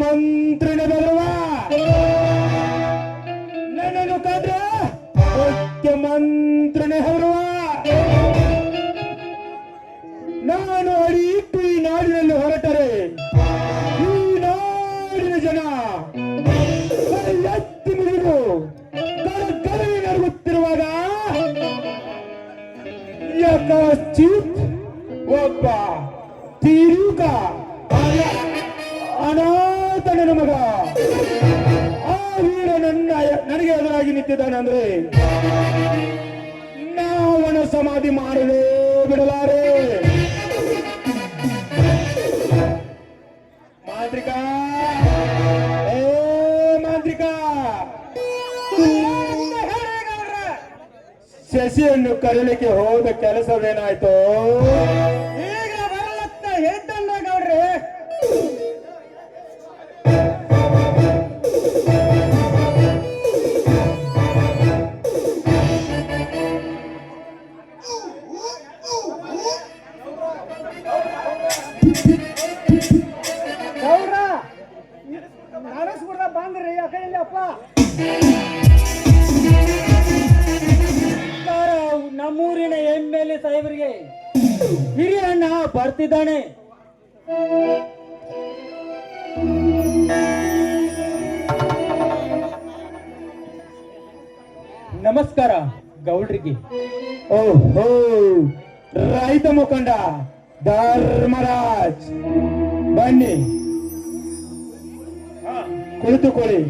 ಮಂತ್ರಿನ ಬರುವ ನನ್ನನ್ನು ಕಂಡ್ರ ಮುಖ್ಯಮಂತ್ರಿನೇ ಹೊರುವ ನಾನು ಅಡಿ ಇಟ್ಟು ಈ ನಾಡಿನಲ್ಲಿ ಹೊರಟರೆ! ಈ ನಾಡಿನ ಜನ! ಎತ್ತಿ ಮುಗಿದು! ಗಲಗಲನೆ ನಡುಗುತ್ತಿರುವಾಗ ಯಕಚಿತ್ ಒಬ್ಬ ತಿರುಗ ಅನಾಥನ ಮಗ. ಆ ವೀರ ನನ್ನ ನನಗೆ ಎದುರಾಗಿ ನಿಂತಿದ್ದಾನಂದ್ರೆ ನಾವನ ಸಮಾಧಿ ಮಾಡಲೇ ಬಿಡಲಾರೆ. ಮಾಂತ್ರಿಕ. ಏ ಮಾಂತ್ರಿಕ. ಶಶಿಯನ್ನು ಕರೀಲಿಕ್ಕೆ ಹೋದ ಕೆಲಸವೇನಾಯ್ತು? ಹಿರಿಯ ಅಣ್ಣ ಬರ್ತಿದ್ದಾನೆ. ನಮಸ್ಕಾರ ಗೌಡ್ರಿಗೆ. ಓಹೋ. ರೈತ ಮುಖಂಡ ಧರ್ಮರಾಜ್. ಬನ್ನಿ. ಕುಳಿತುಕೊಳ್ಳಿ.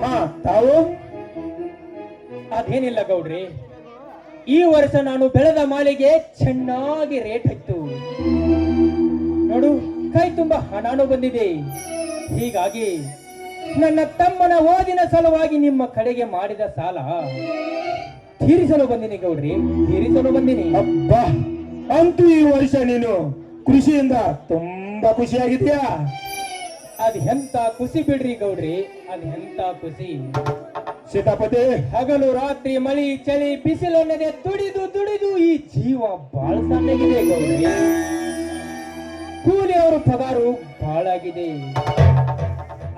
ಹಾ. ತಾವು? ಅದೇನಿಲ್ಲ ಗೌಡ್ರಿ. ಈ ವರ್ಷ ನಾನು ಬೆಳೆದ ಮಾಲಿಗೆ ಚೆನ್ನಾಗಿ ರೇಟ್ ಹತ್ತು ನೋಡು ಕೈ ತುಂಬಾ ಹಣನೂ ಬಂದಿದೆ. ಹೀಗಾಗಿ ನನ್ನ ತಮ್ಮನ ಓದಿನ ಸಲುವಾಗಿ ನಿಮ್ಮ ಕಡೆಗೆ ಮಾಡಿದ ಸಾಲ ತೀರಿಸಲು ಬಂದಿನಿ ಗೌಡ್ರಿ ತೀರಿಸಲು ಬಂದಿನಿ. ಅಪ್ಪ ಅಂತೂ ಈ ವರ್ಷ ನೀನು ಕೃಷಿಯಿಂದ ತುಂಬಾ ಖುಷಿಯಾಗಿದ್ಯಾ ಅದ್ ಎಂತ ಖುಷಿ ಬಿಡ್ರಿ ಗೌಡ್ರಿ ಅದ್ ಎಂತ ಖುಷಿ. ಸೀತಾಪತಿ, ಹಗಲು ರಾತ್ರಿ ಮಳಿ ಚಳಿ ಬಿಸಿಲನ್ನದೆ ದುಡಿದು ದುಡಿದು ಈ ಜೀವ ಬಾಳ ಸಣ್ಣಗಿದೆ ಗೌರಿ. ಕೂಲಿ ಅವರು ಪಗಾರು ಬಾಳಾಗಿದೆ.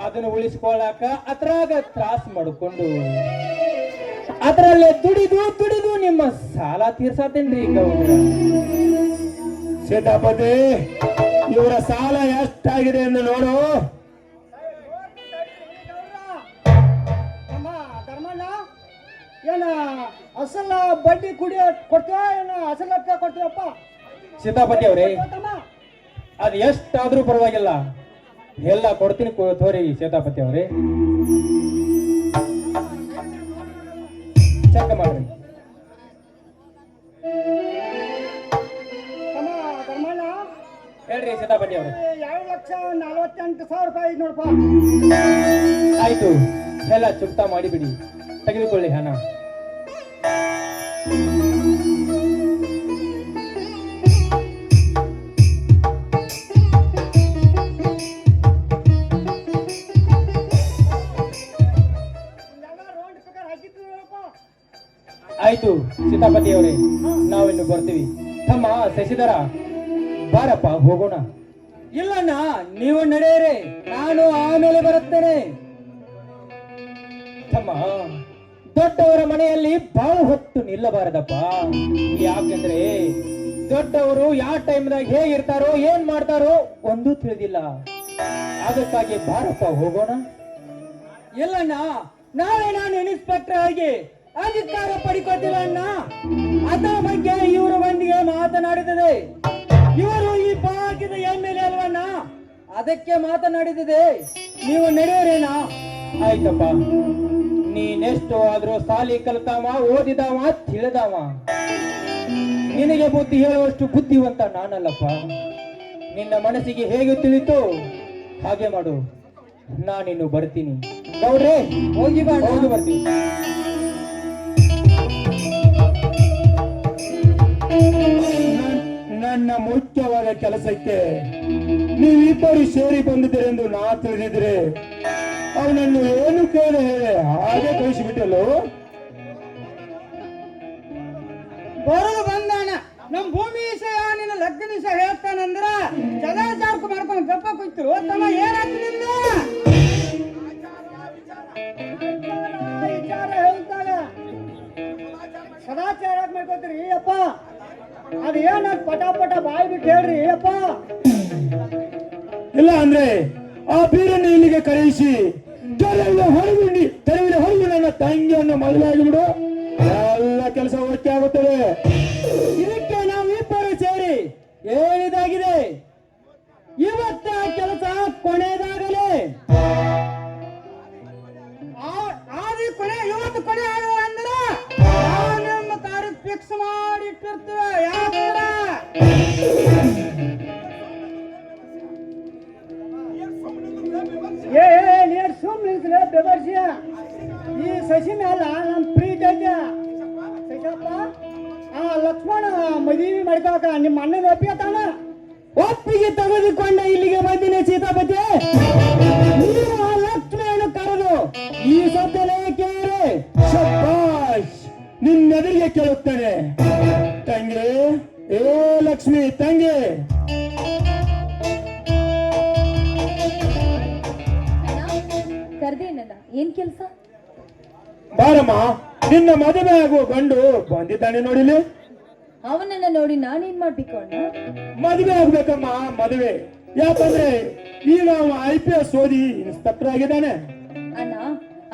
ಅದನ್ನು ಉಳಿಸ್ಕೊಳ್ಳಾಕ ಅದ್ರಾಗ ತ್ರಾಸ್ ಮಾಡಿಕೊಂಡು ಅದರಲ್ಲೇ ದುಡಿದು ದುಡಿದು ನಿಮ್ಮ ಸಾಲ ತೀರ್ಸಾತೇನ್ರಿ ಗೌರಿ. ಸೀತಾಪತಿ, ಇವರ ಸಾಲ ಎಷ್ಟಾಗಿದೆ ಎಂದು ನೋಡು. ಏನ ಅಸಲ ಬಡ್ಡಿ ಕುಡಿಯ ಕೊಡ್ತೀವ ಏನ ಅಸಲಕ್ಕ ಕೊಡ್ತೀವಪ್ಪ ಸೀತಾಪತಿ ಅವ್ರಿ ಅದು ಎಷ್ಟಾದ್ರೂ ಪರವಾಗಿಲ್ಲ. ಎಲ್ಲ ಕೊಡ್ತೀನಿ ತೋರಿ ಸೀತಾಪತಿ ಅವ್ರಿ. ಚೆಕ್ ಮಾಡ್ರಿ. ಹೇಳ್ರಿ ಸೀತಾಪತಿ ಅವ್ರಿ. ಎರಡು ಲಕ್ಷ ನಲವತ್ತೆಂಟು ಸಾವಿರ ರೂಪಾಯಿ ನೋಡಪ್ಪ ಆಯ್ತು ಎಲ್ಲ ಚುಕ್ತಾ ಮಾಡಿಬಿಡಿ. ತೆಗೆದುಕೊಳ್ಳಿ ಹಣ. ಸೀತಾಪತಿ ಅವರೇ ನಾವಿನ್ನು ಬರ್ತೀವಿ. ತಮ್ಮ ಶಶಿಧರ ಬಾರಪ್ಪ ಹೋಗೋಣ. ಇಲ್ಲಣ್ಣ ನೀವು ನಡೆಯರೆ ನಾನು ಆಮೇಲೆ ಬರುತ್ತೇನೆ. ತಮ್ಮ ದೊಡ್ಡವರ ಮನೆಯಲ್ಲಿ ಬಹಳ ಹೊತ್ತು ನಿಲ್ಲಬಾರದಪ್ಪ. ಯಾಕೆಂದ್ರೆ ದೊಡ್ಡವರು ಯಾವ ಟೈಮ್ದಾಗ ಹೇಗಿರ್ತಾರೋ ಏನ್ ಮಾಡ್ತಾರೋ ಒಂದು ತಿಳಿದಿಲ್ಲ. ಅದಕ್ಕಾಗಿ ಬಾರಪ್ಪ ಹೋಗೋಣ. ಇಲ್ಲಣ್ಣ ನಾಳೆ ನಾನು ಇನ್ಸ್ಪೆಕ್ಟರ್ ಆಗಿ ಅಧಿಕಾರ ಪಡಿಕೋತಿಲ್ಲ ಅಣ್ಣ ಅದರ ಬಗ್ಗೆ ಇವರ ಬಂದಿಗೆ ಮಾತನಾಡಿದರೆ ಇವರು ಈ ಪಾಕಿದ ಎಂ ಎಲ್ ಅಲ್ವಣ್ಣ ಅದಕ್ಕೆ ಮಾತನಾಡಿದಿದೆ. ನೀವು ನಡೆಯರೇನಾ ಆಯ್ತಪ್ಪ. ನೀನೆಷ್ಟು ಆದ್ರೂ ಸಾಲಿ ಕಲ್ತಾವ, ಓದಿದಾವ, ತಿಳಿದಾವ. ನಿನಗೆ ಬುದ್ಧಿ ಹೇಳುವಷ್ಟು ಬುದ್ಧಿವಂತ ನಾನಲ್ಲಪ್ಪ. ನಿನ್ನ ಮನಸ್ಸಿಗೆ ಹೇಗೆ ತಿಳಿತು ಹಾಗೆ ಮಾಡು. ನಾನಿನ್ನು ಬರ್ತೀನಿ. ಗೌಡ್ರೆ, ಹೋಗಿ ಹೋಗಿ ಬರ್ತೀನಿ. ನನ್ನ ಮುಖ್ಯವಾದ ಕೆಲಸಕ್ಕೆ ನೀವಿಬ್ಬರು ಸೇರಿ ಬಂದಿದ್ದೀರೆಂದು ನಾ ತಿಳಿದಿದ್ರೆ ಅವನನ್ನು ಏನು ಕೇಳಿ ಹೇಳಿ? ಹಾಗೆ ಕಳಿಸಿಬಿಟ್ಟಲು ಬರೋ ಬಂದಾನ. ನಮ್ ಭೂಮಿ ವಿಷಯ ನಿನ್ನ ಲಗ್ನ ಹೇಳ್ತಾನಂದ್ರ ಸದಾ ಮಾಡ್ಕೊಂಡು ಗಪ್ಪ ಕುಯ್ತು, ತಮ್ಮ ಹೇಳ್ತಾಗ ಸದಾಚಾರ ಮಾಡ್ಕೋತೀರಿ? ಅಪ್ಪ. ಅದ ಏನಾಗ ಪಟ ಪಟ ಬಾಯಿ ಬಿಟ್ಟು ಹೇಳ್ರಿ ಅಪ್ಪ ಇಲ್ಲ ಅಂದ್ರೆ ಆ ಬೀರನ್ನು ಇಲ್ಲಿಗೆ ಕರೆಯಿಸಿ ತೆರವಿನ ಹೊರಗು ತೆರವಿನ ಹೊರಗು ನನ್ನ ತಂಗಿಯನ್ನು ಮದುವೆಯಾಗಿ ಬಿಡು ಎಲ್ಲ ಕೆಲಸ ಒಟ್ಟಿ ಆಗುತ್ತದೆ. ಇದಕ್ಕೆ ನಾವು ಇಬ್ಬರು ಸೇರಿ ಹೇಳಿದಾಗಿದೆ ಇವತ್ತ ಕೆಲಸ ಕೊನೆಯದಾಗಲೇ ಆ- ಆದಿ ಕೊನೆ ಇವತ್ತು ಕೊನೆ ಫಿಕ್ಸ್ ಮಾಡಿ ಇಟ್ಟಿರ್ತೇವೆ ಯಾಕಂದ್ರ ಏ ನೀರ್ ಸುಮ್ ನಿಂತ್ರೆ ಬೆದರ್ಸಿಯ ಈ ಸಸಿ ಮ್ಯಾಲ ನಮ್ ಪ್ರೀತಿ ಐತೆ. ಸಸಿಯಪ್ಪ ಆ ಲಕ್ಷ್ಮಣ ಮದುವೆ ಮಾಡ್ಕೋಕ ನಿಮ್ಮ ಅಣ್ಣನ ಒಪ್ಪಿಗೆ ಒಪ್ಪಿಗೆ ತೆಗೆದುಕೊಂಡ ನಿನ್ನೆದುರಿಗೆ ಕೇಳುತ್ತೇನೆ ತಂಗಿ ಏ ಲಕ್ಷ್ಮಿ ತಂಗಿ. ಕರ್ದೇನಲ್ಲ ಏನ್ ಕೆಲ್ಸ? ಬಾರಮ್ಮ ನಿನ್ನ ಮದುವೆ ಆಗುವ ಗಂಡು ಬಂದಿದ್ದಾನೆ ನೋಡಿಲಿ ಅವನನ್ನ ನೋಡಿ ನಾನೇನ್ ಮಾಡ್ಬೇಕು ಅಣ್ಣ? ಮದುವೆ ಆಗ್ಬೇಕಮ್ಮ ಮದುವೆ. ಯಾಕಂದ್ರೆ ಈಗ ಅವ ಐ ಪಿ ಎಸ್ ಓದಿ ಇನ್ಸ್ಪೆಕ್ಟರ್ ಆಗಿದ್ದಾನೆ. ಅಣ್ಣ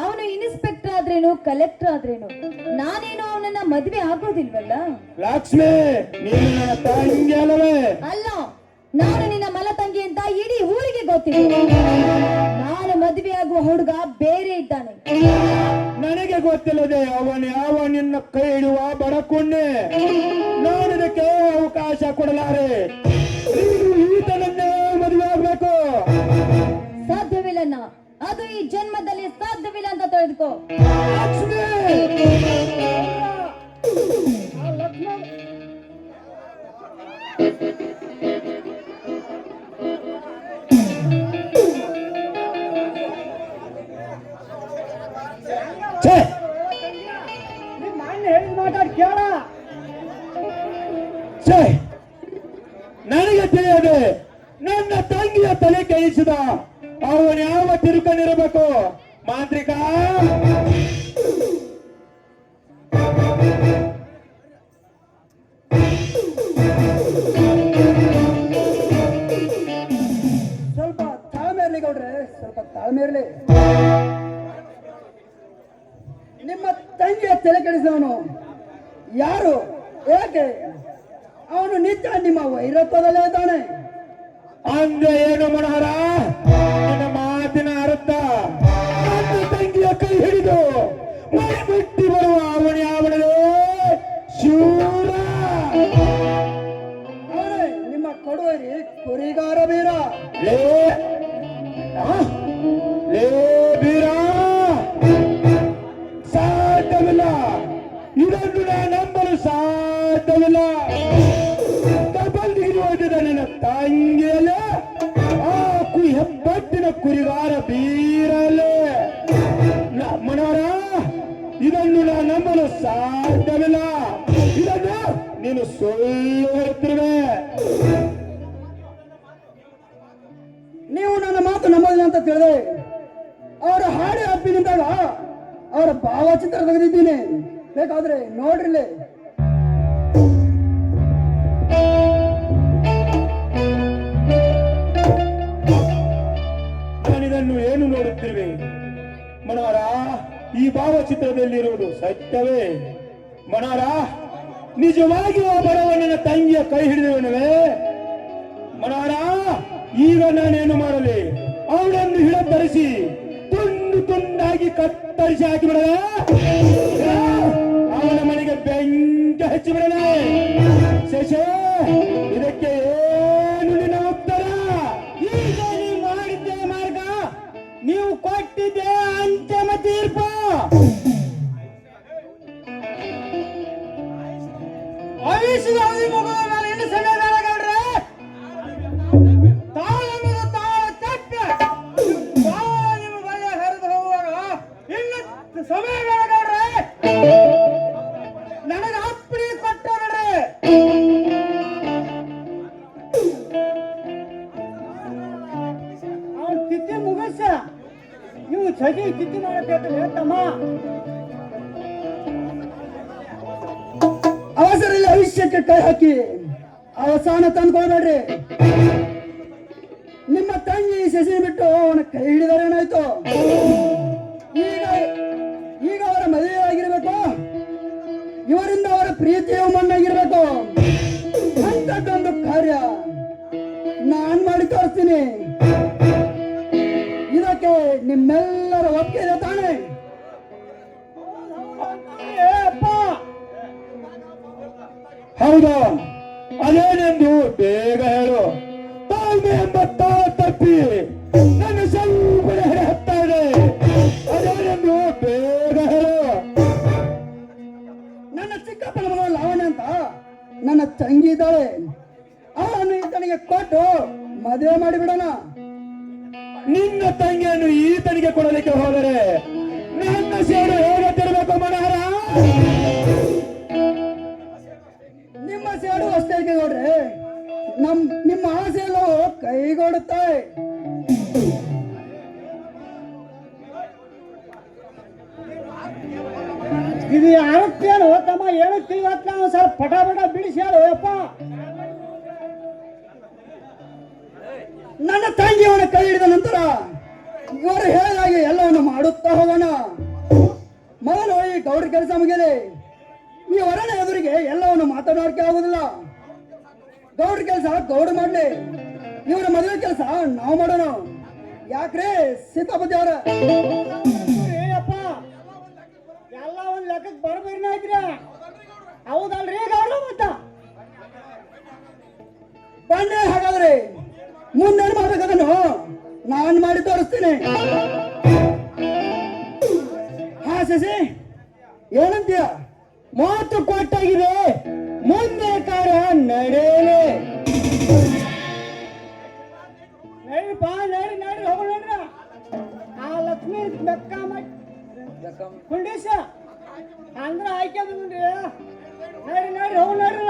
ಅವನು ಇನ್ಸ್ಪೆಕ್ಟರ್ ಆದ್ರೇನು ಕಲೆಕ್ಟರ್ ಆದ್ರೇನು? ನಾನೇನು ಅವನನ್ನ ಮದ್ವೆ ಆಗೋದಿಲ್ವಲ್ಲ? ಲಕ್ಷ್ಮಿ ನೀನು ನನ್ನ ತಂಗಿ ಅಲ್ಲವೇ? ಅಲ್ಲ ನಾನು ನಿನ್ನ ಮಲ ತಂಗಿ ಅಂತ ಇಡೀ ಊರಿಗೆ ಗೊತ್ತಿದೆ ನಾನು ಮದ್ವೆ ಆಗುವ ಹುಡುಗ ಬೇರೆ ಇದ್ದಾನೆ. ನನಗೆ ಗೊತ್ತಿಲ್ಲದೆ ಅವನು ಯಾವ ನಿನ್ನ ಕೈ ಇಡುವ ಬಡಕೊಂಡೆ ನಾನು ಇದಕ್ಕೆ ಅವಕಾಶ ಕೊಡಲಾರೆ? ನೀನು ಈತನನ್ನೇ ಮದುವೆ ಆಗ್ಬೇಕು. ಸಾಧ್ಯವಿಲ್ಲ ಅದು ಈ ಜನ್ಮದಲ್ಲಿ ಸಾಧ್ಯವಿಲ್ಲ ಅಂತ ಸ್ವಲ್ಪ ತಾಳ್ಮೆ ಇರಲಿ ಗೌಡ್ರೆ, ಸ್ವಲ್ಪ ತಾಳ್ಮೆ ಇರಲಿ. ನಿಮ್ಮ ತಂಗಿಯ ತಲೆ ಕೆಡಿಸವನು ಯಾರು? ಏಕೆ ಅವನು ನಿತ್ಯ ನಿಮ್ಮ ವೈರತ್ವದಲ್ಲೇ ಇದ್ದಾನೆ. ಅಂದ್ರೆ ಏನು ಮನೋಹರ? ಬಿಟ್ಟಿ ಬರುವ ಅವನ ಯಾವನದೇ ಶೂರ ನಿಮ್ಮ ಕೊಡುವರಿ ಕುರಿಗಾರ ಬೀರ ಲೇ ಬೀರ ಸಾಧ್ಯವಿಲ್ಲ. ಇದನ್ನು ನಾ ನಂಬಲು ಸಾಧ್ಯವಿಲ್ಲ. ನನ್ನ ತಂಗಿಯಲ್ಲ ಆ ಕು ಹೆಬ್ಬಟ್ಟಿನ ಕುರಿಗಾರ ಬೀರಲೆ ಸಾಧ್ಯವಿಲ್ಲ ಇದನ್ನು ನೀನು ಸುಳ್ಳು ಹೇಳ್ತಿರುವೆ ನೀವು ನನ್ನ ಮಾತು ನಂಬೋದಿಲ್ಲ ಅಂತ ತಿಳಿದೆ. ಅವರ ಹಾಡಿ ಹಬ್ಬಿ ನಿಂತಾಗ ಅವರ ಭಾವಚಿತ್ರ ತೆಗೆದಿದ್ದೀನಿ. ಬೇಕಾದ್ರೆ ನೋಡ್ರಿಲ್ಲೇ ನಾನಿದನ್ನು ಏನು ನೋಡುತ್ತಿರುವೆ? ಮನೋರ ಈ ಭಾವಚಿತ್ರದಲ್ಲಿರುವುದು ಸತ್ಯವೇ. ಮನೋರ ನಿಜವಾಗಿ ಆ ಬಡವಣ್ಣನ ತಂಗಿಯ ಕೈ ಹಿಡಿದವನವೇ ಮನೋರ ಈಗ ನಾನೇನು ಮಾಡಲಿ? ಅವಳನ್ನು ಹಿಡತರಿಸಿ ತುಂಡು ತುಂಡಾಗಿ ಕತ್ತರಿಸಿ ಹಾಕಿ ಬಿಡದ ಅವನ ಮನೆಗೆ ಬೆಂಕಿ ಹಚ್ಚಿ ಬಿಡಲೇ ಶಶೇ, ಇದಕ್ಕೆ ನೀವು ಸಸಿ ತಿಥಿ ಮಾಡಕ್ಕೆ ತಮ್ಮ ಅವಸರಲ್ಲಿ ಭವಿಷ್ಯಕ್ಕೆ ಕೈ ಹಾಕಿ. ಅವಸಾನ ತಂದ್ಕೊಳ್ಬೇಡ್ರಿ ನಿಮ್ಮ ತಂಗಿ ಸಸಿ ಬಿಟ್ಟು ಅವನ ಕೈ ಹಿಡಿದರೆ ಏನಾಯ್ತು? ಈಗ ಈಗ ಅವರ ಮದುವೆ ಆಗಿರ್ಬೇಕು. ಇವರಿಂದ ಅವರ ಪ್ರೀತಿಯು ಮಣ್ಣಾಗಿರ್ಬೇಕು. ಒಂದು ಕಾರ್ಯ ನಾನ್ ಮಾಡಿ ತೋರಿಸ್ತೀನಿ. ನಿಮ್ಮೆಲ್ಲರ ಒಪ್ಪಿಗೆ ತಾನೇ. ಹೌದಾ. ಅದೇನೆಂದು ಬೇಗ ಹೇಳು. ತಾಳ್ಮೆ ಎಂಬ ತಾಳ ತಪ್ಪಿ ನನ್ನ ಸ್ವಲ್ಪ ಹೆಡೆ ಹತ್ತಾ ಇದೆ. ಅದೇನೆಂದು ಬೇಗ ಹೇಳು. ನನ್ನ ಚಿಕ್ಕಪ್ಪನ ಮಗ ಲಾವಣ್ಯ ಅಂತ. ನನ್ನ ತಂಗಿ ಇದ್ದಾಳೆ. ಅವನು ಈತನಿಗೆ ಕೊಟ್ಟು ಮದುವೆ ಮಾಡಿಬಿಡೋಣ. ನಿನ್ನ ತಂಗಿಯನ್ನು ಈತನಿಗೆ ಕೊಡಲಿಕ್ಕೆ ಹೋದರೆ ನನ್ನ ಸೇಡು ಹೇಗೆ ತಿರಬೇಕು ಮನೋಹರ. ನಿಮ್ಮ ಸೇಡು ಅಷ್ಟೇ ನೋಡ್ರಿ. ನಮ್ ನಿಮ್ಮ ಆಸೆಯಲ್ಲೂ ಕೈಗೊಡುತ್ತೆ. ಇದು ಯಾರತ್ತೇನು ತಮ್ಮ ಇವತ್ತು ನಾವು ಸ್ವಲ್ಪ ಪಟ ಪಟ ಅಪ್ಪ ಹೇಳು ನನ್ನ ತಂಗಿಯವನ ಕೈ ಹಿಡಿದ ನಂತರ ಇವರು ಹೇಳಿದಾಗೆ ಎಲ್ಲವನ್ನು ಮಾಡುತ್ತಾ ಹೋಗೋಣ. ಮೊದಲು ಈ ಗೌಡ್ರ ಕೆಲಸ ಮುಗಿಯಲಿ. ಈ ಹೊರನ ಎದುರಿಗೆ ಎಲ್ಲವನ್ನು ಮಾತನಾಡಕ್ಕೆ ಆಗುದಿಲ್ಲ ಗೌಡ್ರ ಕೆಲಸ ಗೌಡ ಮಾಡ್ಲಿ. ಇವರ ಮದುವೆ ಕೆಲಸ ನಾವು ಮಾಡೋಣ. ಯಾಕ್ರೆ ಸೀತಾಪತಿ ಅವರ? ಎಲ್ಲ ಒಂದ್ ಲೆಕ್ಕಕ್ಕೆ ಹೌದಲ್ರಿ ಗೌಡ ಮತ್ತ? ಬಂಡೆ ಹಾಗಾದ್ರೆ. ಮುಂದೇನು ಮಾಡ್ಬೇಕದನ್ನು ನಾನ್. ಮಾಡಿ ತೋರಿಸ್ತೀನಿ. ಹಾ ಶಶಿ ಏನಂತೀಯ? ಮಾತು ಕೊಟ್ಟಾಗಿದೆ. ಮುಂದೆ ಕಾರ್ಯ ನಡೆಯಲಿ. ನಡಿಪ್ಪ ನಡಿ ನಡಿ ಹೋಗೋಣ ನಡ್ರಿ. ಆ ಲಕ್ಷ್ಮಿ ಬೆಕ್ಕ ಕುಂಡೀಶ ಅಂದ್ರ ಆಯ್ಕೆ ನೋಡ್ರಿ ನಡಿ ನಡಿ ಹೋಗೋಣ ನಡ್ರಿ.